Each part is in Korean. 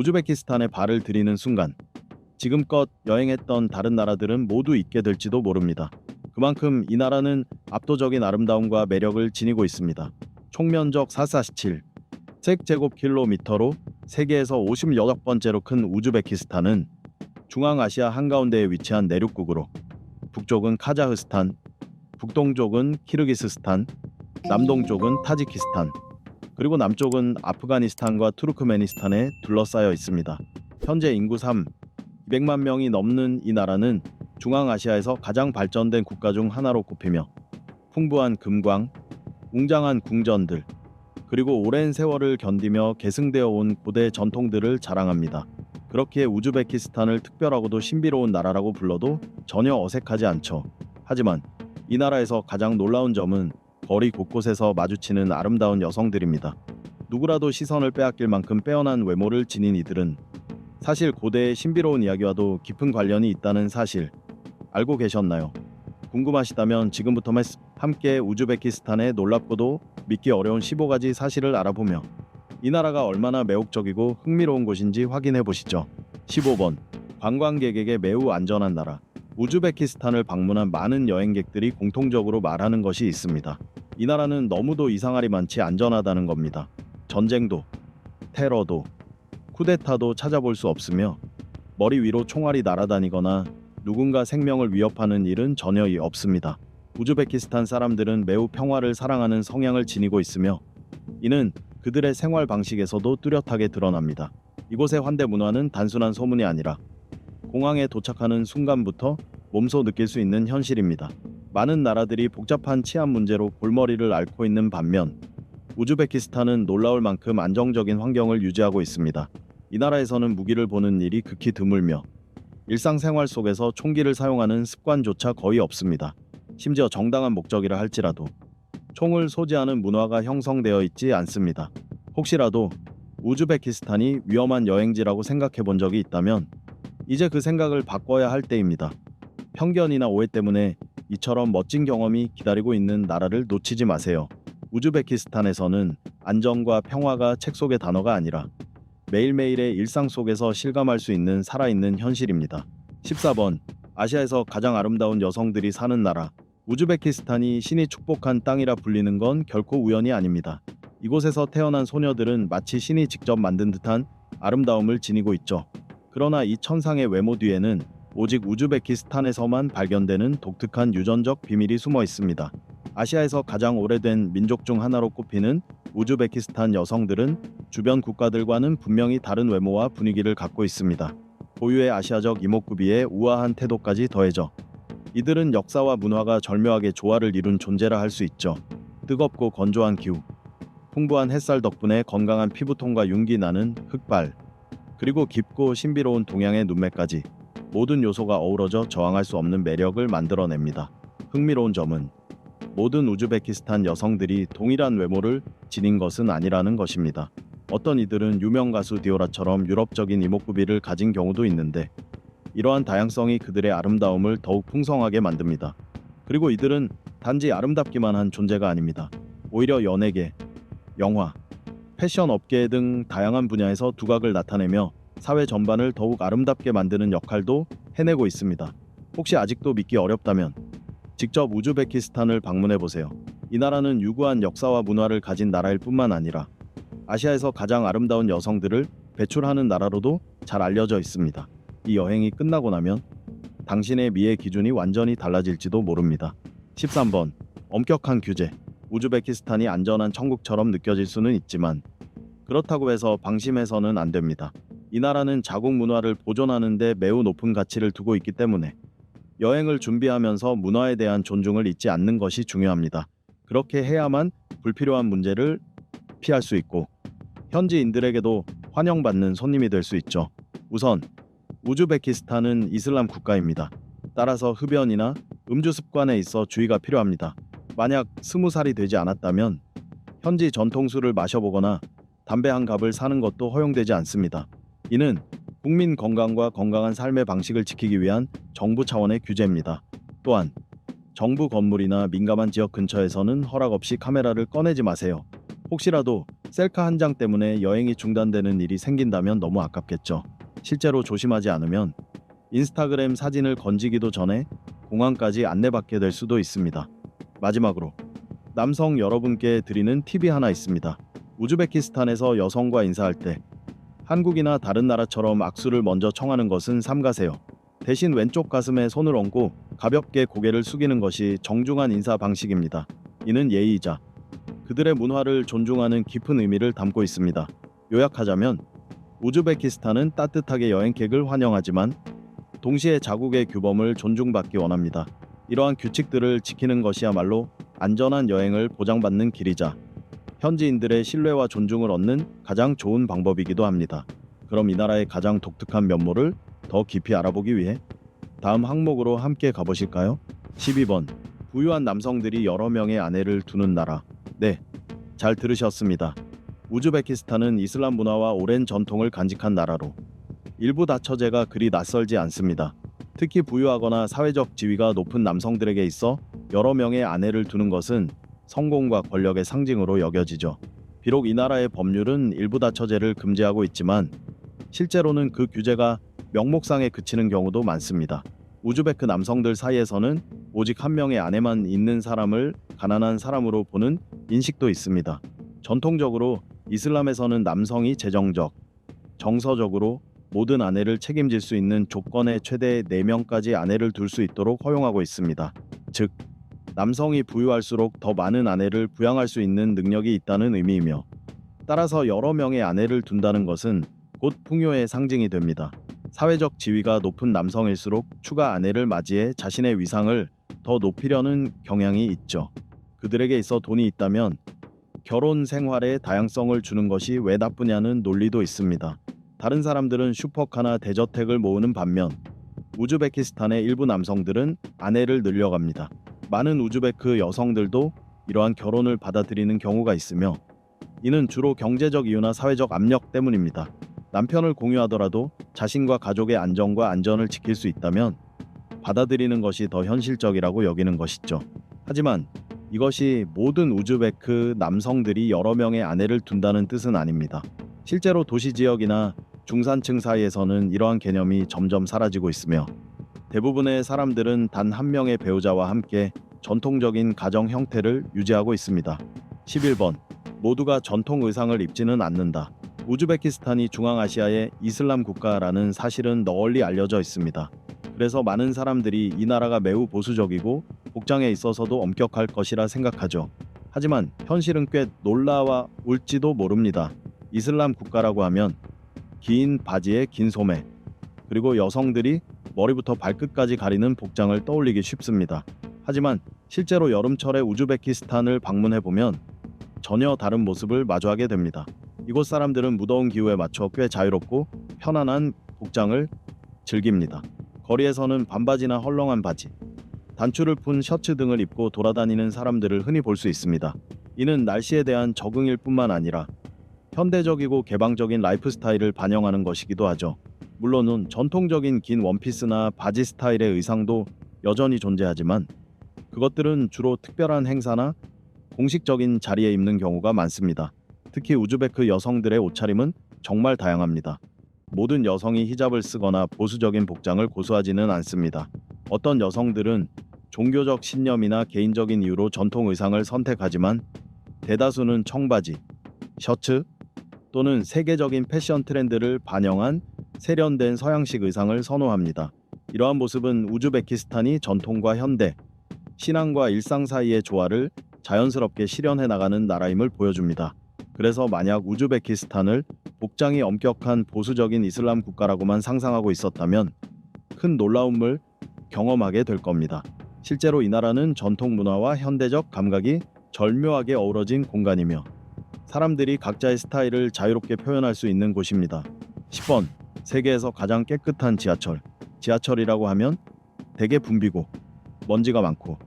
우즈베키스탄에 발을 들이는 순간 지금껏 여행했던 다른 나라들은 모두 잊게 될지도 모릅니다. 그만큼 이 나라는 압도적인 아름다움과 매력을 지니고 있습니다. 총면적 447 세제곱킬로미터로 세계에서 56번째로 큰 우즈베키스탄은 중앙아시아 한가운데에 위치한 내륙국으로 북쪽은 카자흐스탄, 북동쪽은 키르기스스탄, 남동쪽은 타지키스탄, 그리고 남쪽은 아프가니스탄과 투르크메니스탄에 둘러싸여 있습니다. 현재 인구 3, 200만 명이 넘는 이 나라는 중앙아시아에서 가장 발전된 국가 중 하나로 꼽히며 풍부한 금광, 웅장한 궁전들, 그리고 오랜 세월을 견디며 계승되어 온 고대 전통들을 자랑합니다. 그렇기에 우즈베키스탄을 특별하고도 신비로운 나라라고 불러도 전혀 어색하지 않죠. 하지만 이 나라에서 가장 놀라운 점은 거리 곳곳에서 마주치는 아름다운 여성들입니다. 누구라도 시선을 빼앗길 만큼 빼어난 외모를 지닌 이들은 사실 고대의 신비로운 이야기와도 깊은 관련이 있다는 사실 알고 계셨나요? 궁금하시다면 지금부터 함께 우즈베키스탄의 놀랍고도 믿기 어려운 15가지 사실을 알아보며 이 나라가 얼마나 매혹적이고 흥미로운 곳인지 확인해 보시죠. 15번 관광객에게 매우 안전한 나라 우즈베키스탄을 방문한 많은 여행객들이 공통적으로 말하는 것이 있습니다. 이 나라는 너무도 이상하리 많지 안전하다는 겁니다. 전쟁도 테러도 쿠데타도 찾아볼 수 없으며 머리 위로 총알이 날아다니거나 누군가 생명을 위협하는 일은 전혀 없습니다. 우즈베키스탄 사람들은 매우 평화를 사랑하는 성향을 지니고 있으며 이는 그들의 생활 방식에서도 뚜렷하게 드러납니다. 이곳의 환대 문화는 단순한 소문이 아니라 공항에 도착하는 순간부터 몸소 느낄 수 있는 현실입니다. 많은 나라들이 복잡한 치안 문제로 골머리를 앓고 있는 반면 우즈베키스탄은 놀라울 만큼 안정적인 환경을 유지하고 있습니다. 이 나라에서는 무기를 보는 일이 극히 드물며 일상생활 속에서 총기를 사용하는 습관조차 거의 없습니다. 심지어 정당한 목적이라 할지라도 총을 소지하는 문화가 형성되어 있지 않습니다. 혹시라도 우즈베키스탄이 위험한 여행지라고 생각해 본 적이 있다면 이제 그 생각을 바꿔야 할 때입니다. 편견이나 오해 때문에 이처럼 멋진 경험이 기다리고 있는 나라를 놓치지 마세요. 우즈베키스탄에서는 안정과 평화가 책 속의 단어가 아니라 매일매일의 일상 속에서 실감할 수 있는 살아있는 현실입니다. 14번 아시아에서 가장 아름다운 여성들이 사는 나라 우즈베키스탄이 신이 축복한 땅이라 불리는 건 결코 우연이 아닙니다. 이곳에서 태어난 소녀들은 마치 신이 직접 만든 듯한 아름다움을 지니고 있죠. 그러나 이 천상의 외모 뒤에는 오직 우즈베키스탄에서만 발견되는 독특한 유전적 비밀이 숨어 있습니다. 아시아에서 가장 오래된 민족 중 하나로 꼽히는 우즈베키스탄 여성들은 주변 국가들과는 분명히 다른 외모와 분위기를 갖고 있습니다. 고유의 아시아적 이목구비에 우아한 태도까지 더해져 이들은 역사와 문화가 절묘하게 조화를 이룬 존재라 할 수 있죠. 뜨겁고 건조한 기후, 풍부한 햇살 덕분에 건강한 피부톤과 윤기 나는 흑발, 그리고 깊고 신비로운 동양의 눈매까지 모든 요소가 어우러져 저항할 수 없는 매력을 만들어냅니다. 흥미로운 점은 모든 우즈베키스탄 여성들이 동일한 외모를 지닌 것은 아니라는 것입니다. 어떤 이들은 유명 가수 디오라처럼 유럽적인 이목구비를 가진 경우도 있는데 이러한 다양성이 그들의 아름다움을 더욱 풍성하게 만듭니다. 그리고 이들은 단지 아름답기만 한 존재가 아닙니다. 오히려 연예계, 영화, 패션 업계 등 다양한 분야에서 두각을 나타내며 사회 전반을 더욱 아름답게 만드는 역할도 해내고 있습니다. 혹시 아직도 믿기 어렵다면 직접 우즈베키스탄을 방문해 보세요. 이 나라는 유구한 역사와 문화를 가진 나라일 뿐만 아니라 아시아에서 가장 아름다운 여성들을 배출하는 나라로도 잘 알려져 있습니다. 이 여행이 끝나고 나면 당신의 미의 기준이 완전히 달라질지도 모릅니다. 13번 엄격한 규제 우즈베키스탄이 안전한 천국처럼 느껴질 수는 있지만 그렇다고 해서 방심해서는 안 됩니다. 이 나라는 자국 문화를 보존하는 데 매우 높은 가치를 두고 있기 때문에 여행을 준비하면서 문화에 대한 존중을 잊지 않는 것이 중요합니다. 그렇게 해야만 불필요한 문제를 피할 수 있고 현지인들에게도 환영받는 손님이 될 수 있죠. 우선 우즈베키스탄은 이슬람 국가입니다. 따라서 흡연이나 음주 습관에 있어 주의가 필요합니다. 만약 스무 살이 되지 않았다면 현지 전통술을 마셔보거나 담배 한 갑을 사는 것도 허용되지 않습니다. 이는 국민 건강과 건강한 삶의 방식을 지키기 위한 정부 차원의 규제입니다. 또한 정부 건물이나 민감한 지역 근처에서는 허락 없이 카메라를 꺼내지 마세요. 혹시라도 셀카 한 장 때문에 여행이 중단되는 일이 생긴다면 너무 아깝겠죠. 실제로 조심하지 않으면 인스타그램 사진을 건지기도 전에 공항까지 안내받게 될 수도 있습니다. 마지막으로 남성 여러분께 드리는 팁이 하나 있습니다. 우즈베키스탄에서 여성과 인사할 때 한국이나 다른 나라처럼 악수를 먼저 청하는 것은 삼가세요. 대신 왼쪽 가슴에 손을 얹고 가볍게 고개를 숙이는 것이 정중한 인사 방식입니다. 이는 예의이자 그들의 문화를 존중하는 깊은 의미를 담고 있습니다. 요약하자면 우즈베키스탄은 따뜻하게 여행객을 환영하지만 동시에 자국의 규범을 존중받기 원합니다. 이러한 규칙들을 지키는 것이야말로 안전한 여행을 보장받는 길이자 현지인들의 신뢰와 존중을 얻는 가장 좋은 방법이기도 합니다. 그럼 이 나라의 가장 독특한 면모를 더 깊이 알아보기 위해 다음 항목으로 함께 가보실까요? 12번 부유한 남성들이 여러 명의 아내를 두는 나라. 네, 잘 들으셨습니다. 우즈베키스탄은 이슬람 문화와 오랜 전통을 간직한 나라로 일부 다처제가 그리 낯설지 않습니다. 특히 부유하거나 사회적 지위가 높은 남성들에게 있어 여러 명의 아내를 두는 것은 성공과 권력의 상징으로 여겨지죠. 비록 이 나라의 법률은 일부 다처제를 금지하고 있지만 실제로는 그 규제가 명목상에 그치는 경우도 많습니다. 우즈베크 남성들 사이에서는 오직 한 명의 아내만 있는 사람을 가난한 사람으로 보는 인식도 있습니다. 전통적으로 이슬람에서는 남성이 재정적, 정서적으로 모든 아내를 책임질 수 있는 조건에 최대 4명까지 아내를 둘 수 있도록 허용하고 있습니다. 즉, 남성이 부유할수록 더 많은 아내를 부양할 수 있는 능력이 있다는 의미이며 따라서 여러 명의 아내를 둔다는 것은 곧 풍요의 상징이 됩니다. 사회적 지위가 높은 남성일수록 추가 아내를 맞이해 자신의 위상을 더 높이려는 경향이 있죠. 그들에게 있어 돈이 있다면 결혼 생활에 다양성을 주는 것이 왜 나쁘냐는 논리도 있습니다. 다른 사람들은 슈퍼카나 대저택을 모으는 반면 우즈베키스탄의 일부 남성들은 아내를 늘려갑니다. 많은 우즈베크 여성들도 이러한 결혼을 받아들이는 경우가 있으며 이는 주로 경제적 이유나 사회적 압력 때문입니다. 남편을 공유하더라도 자신과 가족의 안정과 안전을 지킬 수 있다면 받아들이는 것이 더 현실적이라고 여기는 것이죠. 하지만 이것이 모든 우즈베크 남성들이 여러 명의 아내를 둔다는 뜻은 아닙니다. 실제로 도시 지역이나 중산층 사이에서는 이러한 개념이 점점 사라지고 있으며 대부분의 사람들은 단 한 명의 배우자와 함께 전통적인 가정 형태를 유지하고 있습니다. 11번 모두가 전통 의상을 입지는 않는다. 우즈베키스탄이 중앙아시아의 이슬람 국가라는 사실은 널리 알려져 있습니다. 그래서 많은 사람들이 이 나라가 매우 보수적이고 복장에 있어서도 엄격할 것이라 생각하죠. 하지만 현실은 꽤 놀라와 울지도 모릅니다. 이슬람 국가라고 하면 긴 바지에 긴 소매 그리고 여성들이 머리부터 발끝까지 가리는 복장을 떠올리기 쉽습니다. 하지만 실제로 여름철에 우즈베키스탄을 방문해 보면 전혀 다른 모습을 마주하게 됩니다. 이곳 사람들은 무더운 기후에 맞춰 꽤 자유롭고 편안한 복장을 즐깁니다. 거리에서는 반바지나 헐렁한 바지, 단추를 푼 셔츠 등을 입고 돌아다니는 사람들을 흔히 볼 수 있습니다. 이는 날씨에 대한 적응일 뿐만 아니라 현대적이고 개방적인 라이프 스타일을 반영하는 것이기도 하죠. 물론은 전통적인 긴 원피스나 바지 스타일의 의상도 여전히 존재하지만 그것들은 주로 특별한 행사나 공식적인 자리에 입는 경우가 많습니다. 특히 우즈베크 여성들의 옷차림은 정말 다양합니다. 모든 여성이 히잡을 쓰거나 보수적인 복장을 고수하지는 않습니다. 어떤 여성들은 종교적 신념이나 개인적인 이유로 전통 의상을 선택하지만 대다수는 청바지, 셔츠 또는 세계적인 패션 트렌드를 반영한 세련된 서양식 의상을 선호합니다. 이러한 모습은 우즈베키스탄이 전통과 현대, 신앙과 일상 사이의 조화를 자연스럽게 실현해 나가는 나라임을 보여줍니다. 그래서 만약 우즈베키스탄을 복장이 엄격한 보수적인 이슬람 국가라고만 상상하고 있었다면 큰 놀라움을 경험하게 될 겁니다. 실제로 이 나라는 전통 문화와 현대적 감각이 절묘하게 어우러진 공간이며 사람들이 각자의 스타일을 자유롭게 표현할 수 있는 곳입니다. 10번 세계에서 가장 깨끗한 지하철. 지하철이라고 하면 대개 붐비고 먼지가 많고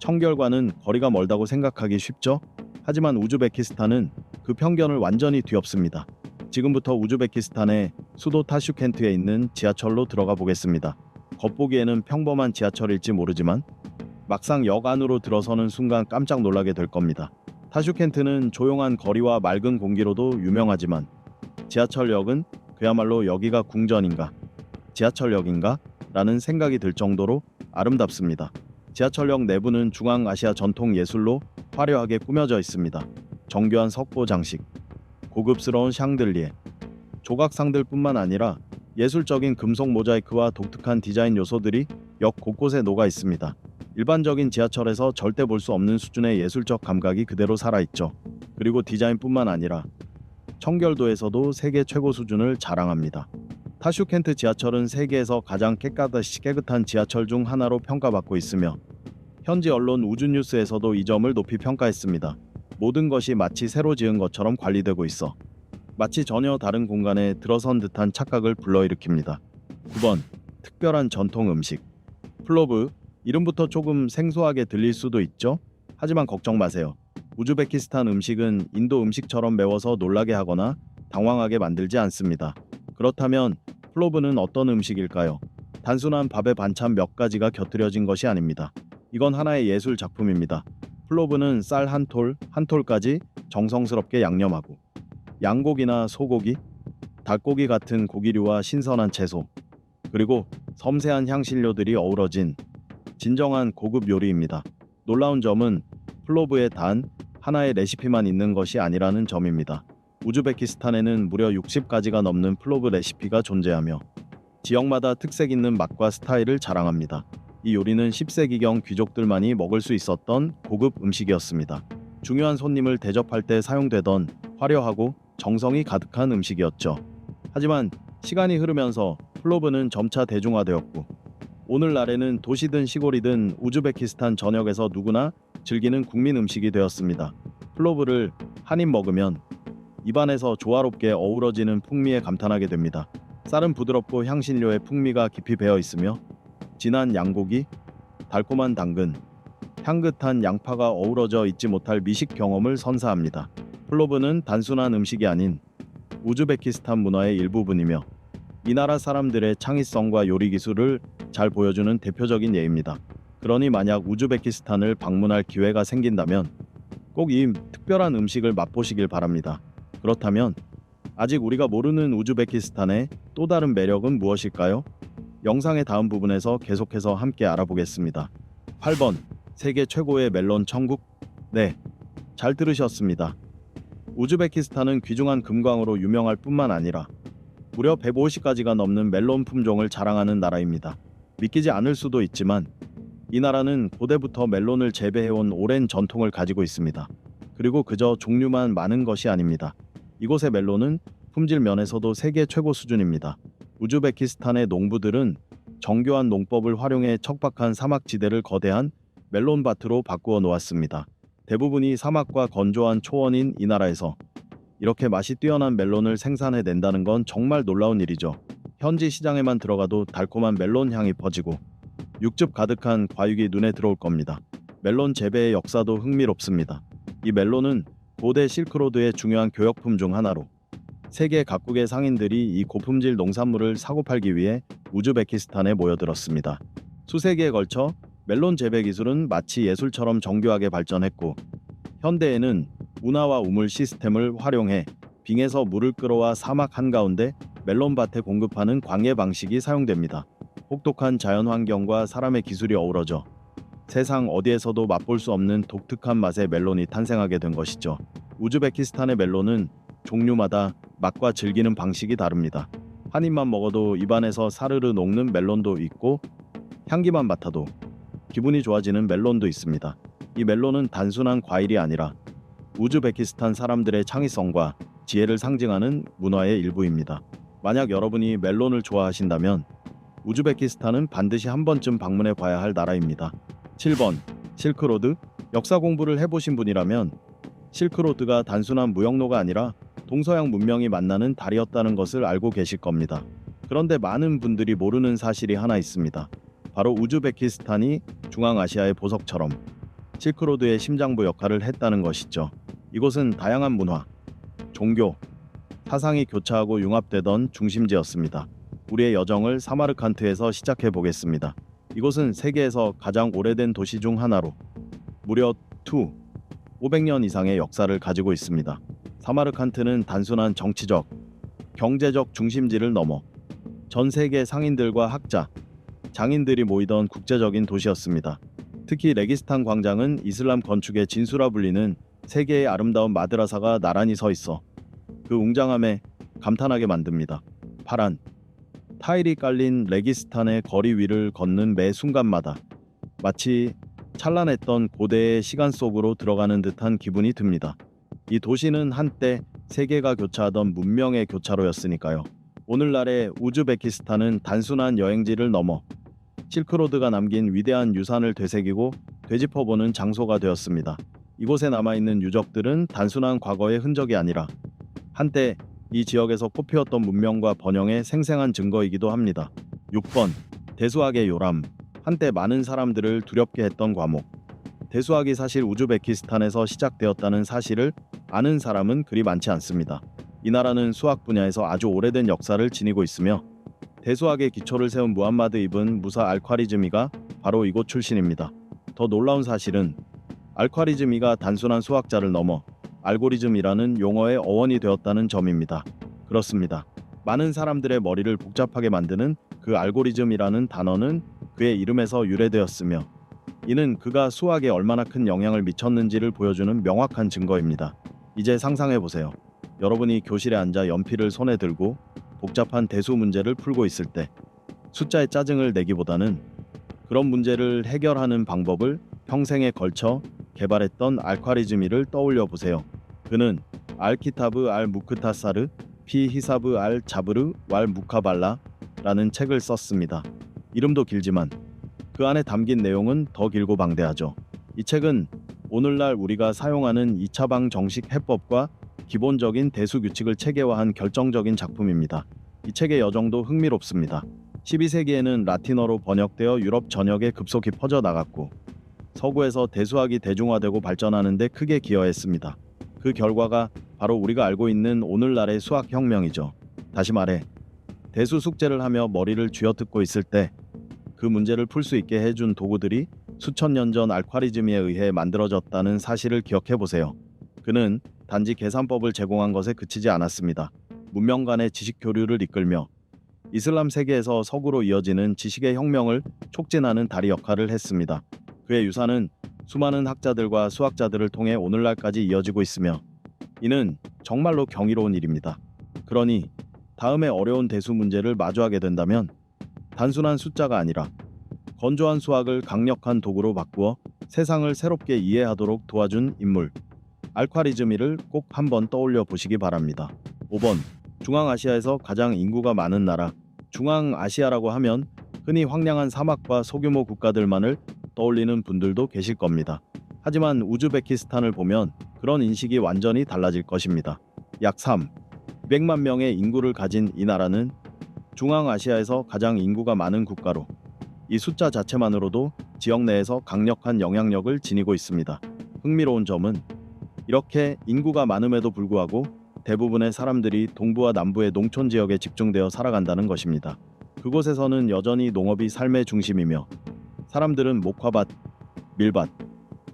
청결과는 거리가 멀다고 생각하기 쉽죠. 하지만 우즈베키스탄은 그 편견을 완전히 뒤엎습니다. 지금부터 우즈베키스탄의 수도 타슈켄트에 있는 지하철로 들어가 보겠습니다. 겉보기에는 평범한 지하철일지 모르지만 막상 역 안으로 들어서는 순간 깜짝 놀라게 될 겁니다. 타슈켄트는 조용한 거리와 맑은 공기로도 유명하지만 지하철역은 그야말로 여기가 궁전인가 지하철역인가 라는 생각이 들 정도로 아름답습니다. 지하철역 내부는 중앙아시아 전통 예술로 화려하게 꾸며져 있습니다. 정교한 석고 장식, 고급스러운 샹들리에, 조각상들뿐만 아니라 예술적인 금속 모자이크와 독특한 디자인 요소들이 역 곳곳에 녹아 있습니다. 일반적인 지하철에서 절대 볼 수 없는 수준의 예술적 감각이 그대로 살아있죠. 그리고 디자인뿐만 아니라 청결도에서도 세계 최고 수준을 자랑합니다. 타슈켄트 지하철은 세계에서 가장 깨끗하시 깨끗한 지하철 중 하나로 평가받고 있으며 현지 언론 우주뉴스에서도 이 점을 높이 평가했습니다. 모든 것이 마치 새로 지은 것처럼 관리되고 있어 마치 전혀 다른 공간에 들어선 듯한 착각을 불러일으킵니다. 9번 특별한 전통 음식 플로브 이름부터 조금 생소하게 들릴 수도 있죠. 하지만 걱정 마세요. 우즈베키스탄 음식은 인도 음식처럼 매워서 놀라게 하거나 당황하게 만들지 않습니다. 그렇다면 플로브는 어떤 음식일까요? 단순한 밥에 반찬 몇 가지가 곁들여진 것이 아닙니다. 이건 하나의 예술 작품입니다. 플로브는 쌀 한 톨, 한 톨까지 정성스럽게 양념하고 양고기나 소고기, 닭고기 같은 고기류와 신선한 채소, 그리고 섬세한 향신료들이 어우러진 진정한 고급 요리입니다. 놀라운 점은 플로브의 단 하나의 레시피만 있는 것이 아니라는 점입니다. 우즈베키스탄에는 무려 60가지가 넘는 플로브 레시피가 존재하며 지역마다 특색 있는 맛과 스타일을 자랑합니다. 이 요리는 10세기경 귀족들만이 먹을 수 있었던 고급 음식이었습니다. 중요한 손님을 대접할 때 사용되던 화려하고 정성이 가득한 음식이었죠. 하지만 시간이 흐르면서 플로브는 점차 대중화되었고 오늘날에는 도시든 시골이든 우즈베키스탄 전역에서 누구나 즐기는 국민 음식이 되었습니다. 플로브를 한 입 먹으면 입안에서 조화롭게 어우러지는 풍미에 감탄하게 됩니다. 쌀은 부드럽고 향신료의 풍미가 깊이 배어 있으며 진한 양고기, 달콤한 당근, 향긋한 양파가 어우러져 잊지 못할 미식 경험을 선사합니다. 플로브는 단순한 음식이 아닌 우즈베키스탄 문화의 일부분이며 이 나라 사람들의 창의성과 요리 기술을 잘 보여주는 대표적인 예입니다. 그러니 만약 우즈베키스탄을 방문할 기회가 생긴다면 꼭 이 특별한 음식을 맛보시길 바랍니다. 그렇다면 아직 우리가 모르는 우즈베키스탄의 또 다른 매력은 무엇일까요? 영상의 다음 부분에서 계속해서 함께 알아보겠습니다. 8번 세계 최고의 멜론 천국? 네, 잘 들으셨습니다. 우즈베키스탄은 귀중한 금광으로 유명할 뿐만 아니라 무려 150가지가 넘는 멜론 품종을 자랑하는 나라입니다. 믿기지 않을 수도 있지만 이 나라는 고대부터 멜론을 재배해온 오랜 전통을 가지고 있습니다. 그리고 그저 종류만 많은 것이 아닙니다. 이곳의 멜론은 품질 면에서도 세계 최고 수준입니다. 우즈베키스탄의 농부들은 정교한 농법을 활용해 척박한 사막지대를 거대한 멜론밭으로 바꾸어 놓았습니다. 대부분이 사막과 건조한 초원인 이 나라에서 이렇게 맛이 뛰어난 멜론을 생산해낸다는 건 정말 놀라운 일이죠. 현지 시장에만 들어가도 달콤한 멜론 향이 퍼지고 육즙 가득한 과육이 눈에 들어올 겁니다. 멜론 재배의 역사도 흥미롭습니다. 이 멜론은 고대 실크로드의 중요한 교역품 중 하나로 세계 각국의 상인들이 이 고품질 농산물을 사고 팔기 위해 우즈베키스탄에 모여들었습니다. 수세기에 걸쳐 멜론 재배 기술은 마치 예술처럼 정교하게 발전했고 현대에는 운하와 우물 시스템을 활용해 빙에서 물을 끌어와 사막 한가운데 멜론밭에 공급하는 광해 방식이 사용됩니다. 혹독한 자연 환경과 사람의 기술이 어우러져 세상 어디에서도 맛볼 수 없는 독특한 맛의 멜론이 탄생하게 된 것이죠. 우즈베키스탄의 멜론은 종류마다 맛과 즐기는 방식이 다릅니다. 한 입만 먹어도 입안에서 사르르 녹는 멜론도 있고 향기만 맡아도 기분이 좋아지는 멜론도 있습니다. 이 멜론은 단순한 과일이 아니라 우즈베키스탄 사람들의 창의성과 지혜를 상징하는 문화의 일부입니다. 만약 여러분이 멜론을 좋아하신다면 우즈베키스탄은 반드시 한 번쯤 방문해 봐야 할 나라입니다. 7번 실크로드 역사 공부를 해보신 분이라면 실크로드가 단순한 무역로가 아니라 동서양 문명이 만나는 다리였다는 것을 알고 계실 겁니다. 그런데 많은 분들이 모르는 사실이 하나 있습니다. 바로 우즈베키스탄이 중앙아시아의 보석처럼 실크로드의 심장부 역할을 했다는 것이죠. 이곳은 다양한 문화, 종교, 사상이 교차하고 융합되던 중심지였습니다. 우리의 여정을 사마르칸트에서 시작해 보겠습니다. 이곳은 세계에서 가장 오래된 도시 중 하나로 무려 2 500년 이상의 역사를 가지고 있습니다. 사마르칸트는 단순한 정치적, 경제적 중심지를 넘어 전 세계 상인들과 학자, 장인들이 모이던 국제적인 도시였습니다. 특히 레기스탄 광장은 이슬람 건축의 진수라 불리는 세계의 아름다운 마드라사가 나란히 서 있어 그 웅장함에 감탄하게 만듭니다. 파란 타일이 깔린 레기스탄의 거리 위를 걷는 매 순간마다 마치 찬란했던 고대의 시간 속으로 들어가는 듯한 기분이 듭니다. 이 도시는 한때 세계가 교차하던 문명의 교차로였으니까요. 오늘날의 우즈베키스탄은 단순한 여행지를 넘어 실크로드가 남긴 위대한 유산을 되새기고 되짚어보는 장소가 되었습니다. 이곳에 남아있는 유적들은 단순한 과거의 흔적이 아니라 한때 이 지역에서 꽃피웠던 문명과 번영의 생생한 증거이기도 합니다. 6번 대수학의 요람 한때 많은 사람들을 두렵게 했던 과목 대수학이 사실 우즈베키스탄에서 시작되었다는 사실을 아는 사람은 그리 많지 않습니다. 이 나라는 수학 분야에서 아주 오래된 역사를 지니고 있으며 대수학의 기초를 세운 무함마드 이븐 무사 알콰리즈미가 바로 이곳 출신입니다. 더 놀라운 사실은 알콰리즈미가 단순한 수학자를 넘어 알고리즘이라는 용어의 어원이 되었다는 점입니다. 그렇습니다. 많은 사람들의 머리를 복잡하게 만드는 그 알고리즘이라는 단어는 그의 이름에서 유래되었으며 이는 그가 수학에 얼마나 큰 영향을 미쳤는지를 보여주는 명확한 증거입니다. 이제 상상해 보세요. 여러분이 교실에 앉아 연필을 손에 들고 복잡한 대수 문제를 풀고 있을 때 숫자에 짜증을 내기보다는 그런 문제를 해결하는 방법을 평생에 걸쳐 개발했던 알콰리즈미를 떠올려 보세요. 그는 알키타브 알 무크타사르 피 히사브 알 자브르 왈 무카발라라는 책을 썼습니다. 이름도 길지만 그 안에 담긴 내용은 더 길고 방대하죠. 이 책은 오늘날 우리가 사용하는 2차방 정식 해법과 기본적인 대수 규칙을 체계화한 결정적인 작품입니다. 이 책의 여정도 흥미롭습니다. 12세기에는 라틴어로 번역되어 유럽 전역에 급속히 퍼져 나갔고 서구에서 대수학이 대중화되고 발전하는 데 크게 기여했습니다. 그 결과가 바로 우리가 알고 있는 오늘날의 수학 혁명이죠. 다시 말해 대수 숙제를 하며 머리를 쥐어뜯고 있을 때 그 문제를 풀 수 있게 해준 도구들이 수천 년 전 알콰리즘에 의해 만들어졌다는 사실을 기억해 보세요. 그는 단지 계산법을 제공한 것에 그치지 않았습니다. 문명 간의 지식 교류를 이끌며 이슬람 세계에서 서구로 이어지는 지식의 혁명을 촉진하는 다리 역할을 했습니다. 그의 유산은 수많은 학자들과 수학자들을 통해 오늘날까지 이어지고 있으며 이는 정말로 경이로운 일입니다. 그러니 다음에 어려운 대수 문제를 마주하게 된다면 단순한 숫자가 아니라 건조한 수학을 강력한 도구로 바꾸어 세상을 새롭게 이해하도록 도와준 인물 알콰리즈미를 꼭 한번 떠올려 보시기 바랍니다. 5번 중앙아시아에서 가장 인구가 많은 나라 중앙아시아라고 하면 흔히 황량한 사막과 소규모 국가들만을 떠올리는 분들도 계실 겁니다. 하지만 우즈베키스탄을 보면 그런 인식이 완전히 달라질 것입니다. 약 3, 200만 명의 인구를 가진 이 나라는 중앙아시아에서 가장 인구가 많은 국가로 이 숫자 자체만으로도 지역 내에서 강력한 영향력을 지니고 있습니다. 흥미로운 점은 이렇게 인구가 많음에도 불구하고 대부분의 사람들이 동부와 남부의 농촌 지역에 집중되어 살아간다는 것입니다. 그곳에서는 여전히 농업이 삶의 중심이며 사람들은 목화밭, 밀밭,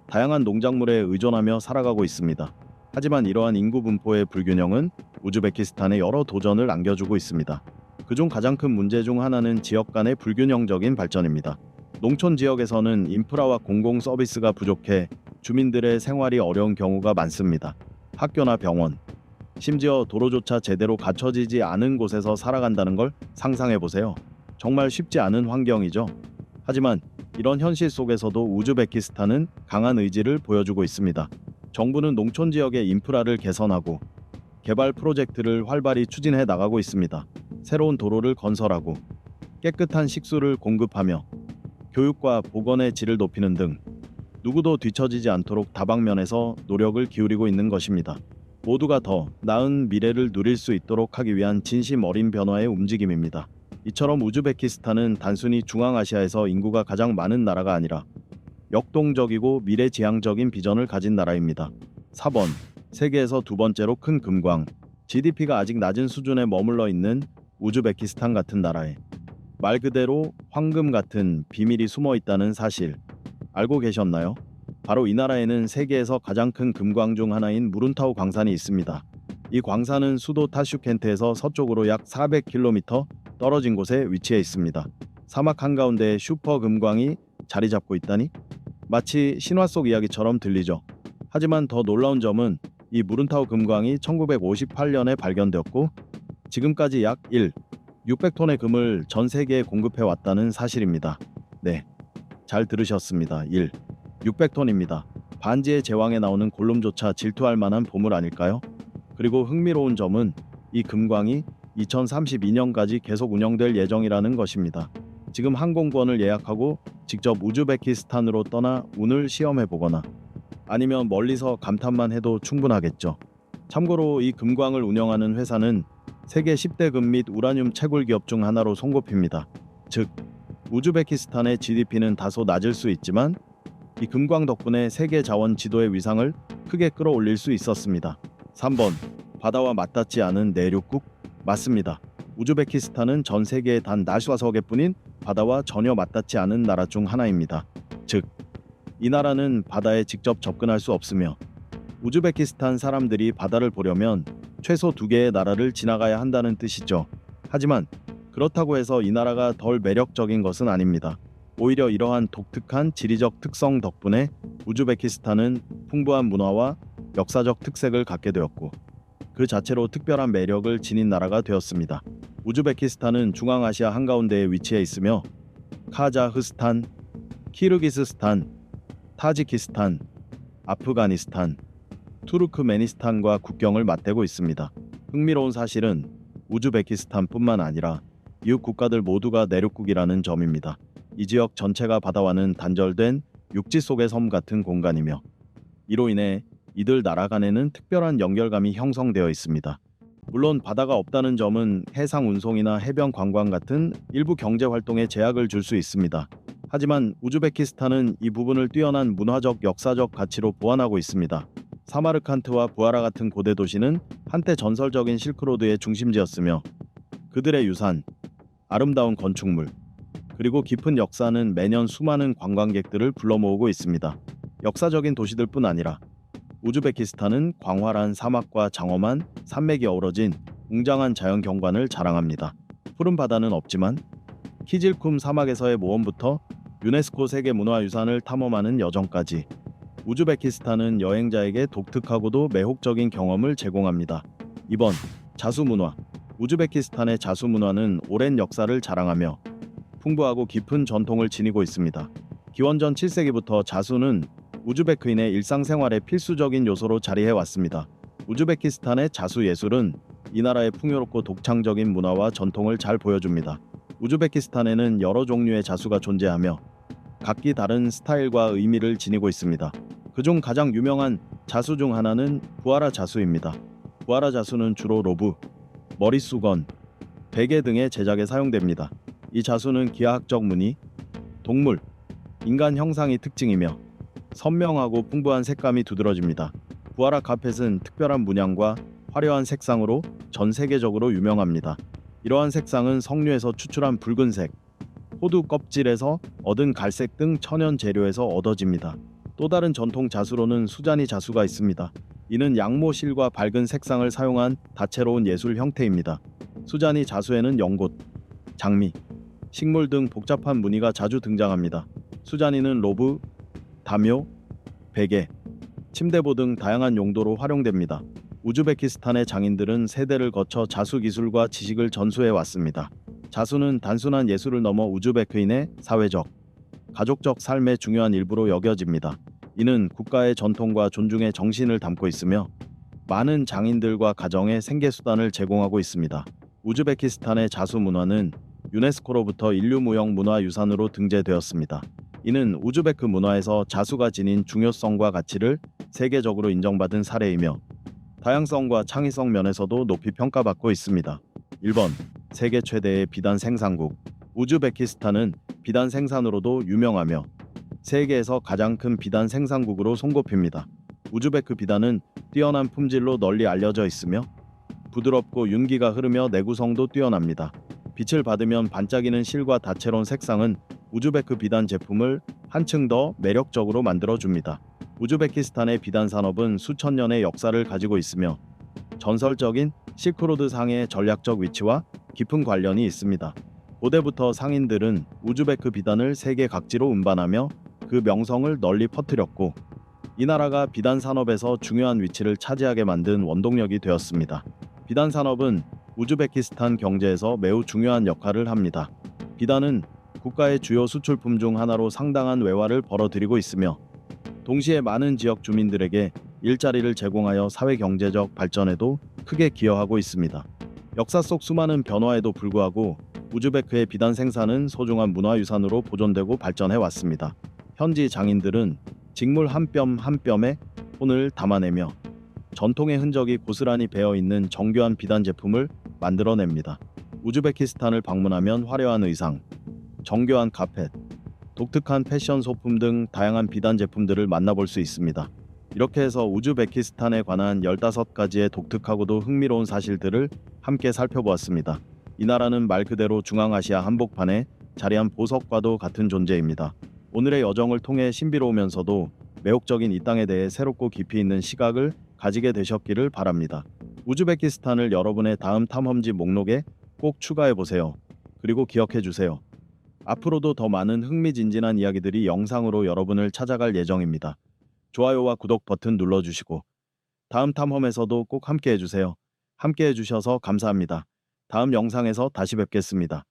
다양한 농작물에 의존하며 살아가고 있습니다. 하지만 이러한 인구 분포의 불균형은 우즈베키스탄에 여러 도전을 안겨주고 있습니다. 그중 가장 큰 문제 중 하나는 지역 간의 불균형적인 발전입니다. 농촌 지역에서는 인프라와 공공 서비스가 부족해 주민들의 생활이 어려운 경우가 많습니다. 학교나 병원, 심지어 도로조차 제대로 갖춰지지 않은 곳에서 살아간다는 걸 상상해 보세요. 정말 쉽지 않은 환경이죠. 하지만 이런 현실 속에서도 우즈베키스탄은 강한 의지를 보여주고 있습니다. 정부는 농촌 지역의 인프라를 개선하고 개발 프로젝트를 활발히 추진해 나가고 있습니다. 새로운 도로를 건설하고 깨끗한 식수를 공급하며 교육과 보건의 질을 높이는 등 누구도 뒤처지지 않도록 다방면에서 노력을 기울이고 있는 것입니다. 모두가 더 나은 미래를 누릴 수 있도록 하기 위한 진심 어린 변화의 움직임입니다. 이처럼 우즈베키스탄은 단순히 중앙아시아에서 인구가 가장 많은 나라가 아니라 역동적이고 미래지향적인 비전을 가진 나라입니다. 4번 세계에서 두 번째로 큰 금광 GDP가 아직 낮은 수준에 머물러 있는 우즈베키스탄 같은 나라에 말 그대로 황금 같은 비밀이 숨어 있다는 사실 알고 계셨나요? 바로 이 나라에는 세계에서 가장 큰 금광 중 하나인 무룬타우 광산이 있습니다. 이 광산은 수도 타슈켄트에서 서쪽으로 약 400km 떨어진 곳에 위치해 있습니다. 사막 한가운데 슈퍼 금광이 자리 잡고 있다니 마치 신화 속 이야기처럼 들리죠. 하지만 더 놀라운 점은 이 무룬타우 금광이 1958년에 발견되었고 지금까지 약 1, 600톤의 금을 전 세계에 공급해 왔다는 사실입니다. 네, 잘 들으셨습니다. 1, 600톤입니다. 반지의 제왕에 나오는 골룸조차 질투할 만한 보물 아닐까요? 그리고 흥미로운 점은 이 금광이 2032년까지 계속 운영될 예정이라는 것입니다. 지금 항공권을 예약하고 직접 우즈베키스탄으로 떠나 운을 시험해 보거나 아니면 멀리서 감탄만 해도 충분하겠죠. 참고로 이 금광을 운영하는 회사는 세계 10대 금 및 우라늄 채굴 기업 중 하나로 손꼽힙니다. 즉 우즈베키스탄의 GDP는 다소 낮을 수 있지만 이 금광 덕분에 세계 자원 지도의 위상을 크게 끌어올릴 수 있었습니다. 3번 바다와 맞닿지 않은 내륙국 맞습니다. 우즈베키스탄은 전 세계의 단 나슈아석에뿐인 바다와 전혀 맞닿지 않은 나라 중 하나입니다. 즉, 이 나라는 바다에 직접 접근할 수 없으며 우즈베키스탄 사람들이 바다를 보려면 최소 두 개의 나라를 지나가야 한다는 뜻이죠. 하지만 그렇다고 해서 이 나라가 덜 매력적인 것은 아닙니다. 오히려 이러한 독특한 지리적 특성 덕분에 우즈베키스탄은 풍부한 문화와 역사적 특색을 갖게 되었고 그 자체로 특별한 매력을 지닌 나라가 되었습니다. 우즈베키스탄은 중앙아시아 한가운데에 위치해 있으며 카자흐스탄, 키르기스스탄, 타지키스탄, 아프가니스탄, 투르크메니스탄과 국경을 맞대고 있습니다. 흥미로운 사실은 우즈베키스탄뿐만 아니라 이웃 국가들 모두가 내륙국이라는 점입니다. 이 지역 전체가 바다와는 단절된 육지 속의 섬 같은 공간이며 이로 인해 이들 나라 간에는 특별한 연결감이 형성되어 있습니다. 물론 바다가 없다는 점은 해상 운송이나 해변 관광 같은 일부 경제 활동에 제약을 줄 수 있습니다. 하지만 우즈베키스탄은 이 부분을 뛰어난 문화적 역사적 가치로 보완하고 있습니다. 사마르칸트와 부하라 같은 고대 도시는 한때 전설적인 실크로드의 중심지였으며 그들의 유산, 아름다운 건축물, 그리고 깊은 역사는 매년 수많은 관광객들을 불러 모으고 있습니다. 역사적인 도시들뿐 아니라 우즈베키스탄은 광활한 사막과 장엄한 산맥이 어우러진 웅장한 자연 경관을 자랑합니다. 푸른 바다는 없지만 키질쿰 사막에서의 모험부터 유네스코 세계문화유산을 탐험하는 여정까지 우즈베키스탄은 여행자에게 독특하고도 매혹적인 경험을 제공합니다. 2번 자수문화 우즈베키스탄의 자수문화는 오랜 역사를 자랑하며 풍부하고 깊은 전통을 지니고 있습니다. 기원전 7세기부터 자수는 우즈베크인의 일상생활의 필수적인 요소로 자리해 왔습니다. 우즈베키스탄의 자수 예술은 이 나라의 풍요롭고 독창적인 문화와 전통을 잘 보여줍니다. 우즈베키스탄에는 여러 종류의 자수가 존재하며 각기 다른 스타일과 의미를 지니고 있습니다. 그중 가장 유명한 자수 중 하나는 부하라 자수입니다. 부하라 자수는 주로 로브, 머리 수건, 베개 등의 제작에 사용됩니다. 이 자수는 기하학적 무늬, 동물, 인간 형상이 특징이며 선명하고 풍부한 색감이 두드러집니다. 부하라 카펫은 특별한 문양과 화려한 색상으로 전 세계적으로 유명합니다. 이러한 색상은 석류에서 추출한 붉은색, 호두 껍질에서 얻은 갈색 등 천연 재료에서 얻어집니다. 또 다른 전통 자수로는 수자니 자수가 있습니다. 이는 양모실과 밝은 색상을 사용한 다채로운 예술 형태입니다. 수자니 자수에는 연꽃, 장미, 식물 등 복잡한 무늬가 자주 등장합니다. 수자니는 로브, 담요, 베개, 침대보 등 다양한 용도로 활용됩니다. 우즈베키스탄의 장인들은 세대를 거쳐 자수 기술과 지식을 전수해 왔습니다. 자수는 단순한 예술을 넘어 우즈베크인의 사회적, 가족적 삶의 중요한 일부로 여겨집니다. 이는 국가의 전통과 존중의 정신을 담고 있으며 많은 장인들과 가정의 생계 수단을 제공하고 있습니다. 우즈베키스탄의 자수 문화는 유네스코로부터 인류무형 문화유산으로 등재되었습니다. 이는 우즈베크 문화에서 자수가 지닌 중요성과 가치를 세계적으로 인정받은 사례이며 다양성과 창의성 면에서도 높이 평가받고 있습니다. 1번 세계 최대의 비단 생산국 우즈베키스탄은 비단 생산으로도 유명하며 세계에서 가장 큰 비단 생산국으로 손꼽힙니다. 우즈베크 비단은 뛰어난 품질로 널리 알려져 있으며 부드럽고 윤기가 흐르며 내구성도 뛰어납니다. 빛을 받으면 반짝이는 실과 다채로운 색상은 우즈베크 비단 제품을 한층 더 매력적으로 만들어 줍니다. 우즈베키스탄의 비단 산업은 수천 년의 역사를 가지고 있으며 전설적인 실크로드 상의 전략적 위치와 깊은 관련이 있습니다. 고대부터 상인들은 우즈베크 비단을 세계 각지로 운반하며 그 명성을 널리 퍼뜨렸고 이 나라가 비단 산업에서 중요한 위치를 차지하게 만든 원동력이 되었습니다. 비단 산업은 우즈베키스탄 경제에서 매우 중요한 역할을 합니다. 비단은 국가의 주요 수출품 중 하나로 상당한 외화를 벌어들이고 있으며 동시에 많은 지역 주민들에게 일자리를 제공하여 사회 경제적 발전에도 크게 기여하고 있습니다. 역사 속 수많은 변화에도 불구하고 우즈베크의 비단 생산은 소중한 문화유산으로 보존되고 발전해 왔습니다. 현지 장인들은 직물 한 뼘 한 뼘에 혼을 담아내며 전통의 흔적이 고스란히 배어 있는 정교한 비단 제품을 만들어냅니다. 우즈베키스탄을 방문하면 화려한 의상, 정교한 카펫, 독특한 패션 소품 등 다양한 비단 제품들을 만나볼 수 있습니다. 이렇게 해서 우즈베키스탄에 관한 15가지의 독특하고도 흥미로운 사실들을 함께 살펴보았습니다. 이 나라는 말 그대로 중앙아시아 한복판에 자리한 보석과도 같은 존재입니다. 오늘의 여정을 통해 신비로우면서도 매혹적인 이 땅에 대해 새롭고 깊이 있는 시각을 가지게 되셨기를 바랍니다. 우즈베키스탄을 여러분의 다음 탐험지 목록에 꼭 추가해 보세요. 그리고 기억해 주세요. 앞으로도 더 많은 흥미진진한 이야기들이 영상으로 여러분을 찾아갈 예정입니다. 좋아요와 구독 버튼 눌러주시고 다음 탐험에서도 꼭 함께 해 주세요. 함께 해 주셔서 감사합니다. 다음 영상에서 다시 뵙겠습니다.